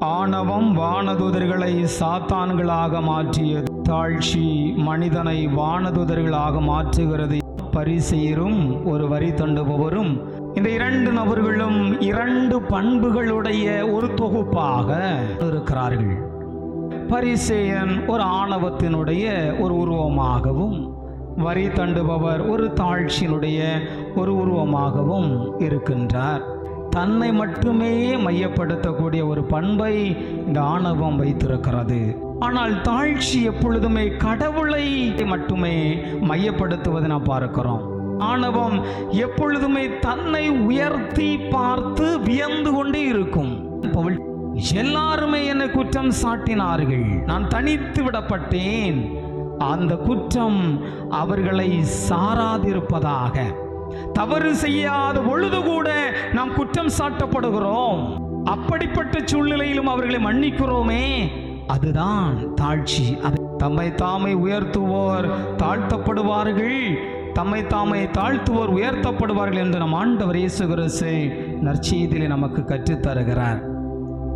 ஆணவம் வானதுதர்களை சாத்தான்களாக மாற்றியது. தாழ்ச்சி மனிதனை வானதுதர்களாக மாற்றுகிறது. பரிசெயரும் ஒரு வரி தண்டுபவரும். இந்த இரண்டு நபர்களும் இரண்டு பண்புகளுடைய ஒரு தொகுப்பாக இருக்கிறார்கள். பரிசேயன் ஒரு ஆணவத்தினுடைய ஒரு உருவமாகவும் வரி தண்டுபவர் ஒரு தாழ்ச்சியினுடைய ஒரு உருவமாகவும் இருக்கின்றார். தன்னை மட்டுமே மையப்படுத்தக்கூடிய ஒரு பண்பை இந்த ஆணவம் வைத்திருக்கிறது. ஆனால் தாழ்ச்சி எப்பொழுதுமே கடவுளை மட்டுமே மையப்படுத்துவதை நாம் பார்க்கிறோம். ஆணவம் எப்பொழுதுமே தன்னை உயர்த்தி பார்த்து வியந்து கொண்டே இருக்கும். எல்லாருமே என்னை குற்றம் சாட்டினார்கள். நான் தனித்து விடப்பட்டேன். அந்த குற்றம் அவர்களை சாராதிருப்பதாக. தவறு செய்யாத பொழுது கூட நாம் குற்றம் சாட்டப்படுகிறோம். அப்படிப்பட்ட சூழ்நிலையிலும் அவர்களை மன்னிக்கிறோமே. அதுதான் தாழ்ச்சி. அது தம்மை தாமை உயர்த்துவோர் தாழ்த்தப்படுவார்கள். தம்மை தாமை தாழ்த்துவோர் உயர்த்தப்படுவார்கள் என்று நம் ஆண்டவர் இயேசு கிறிஸ்து நற்செய்தியிலே நமக்கு கற்றுத் தருகிறார்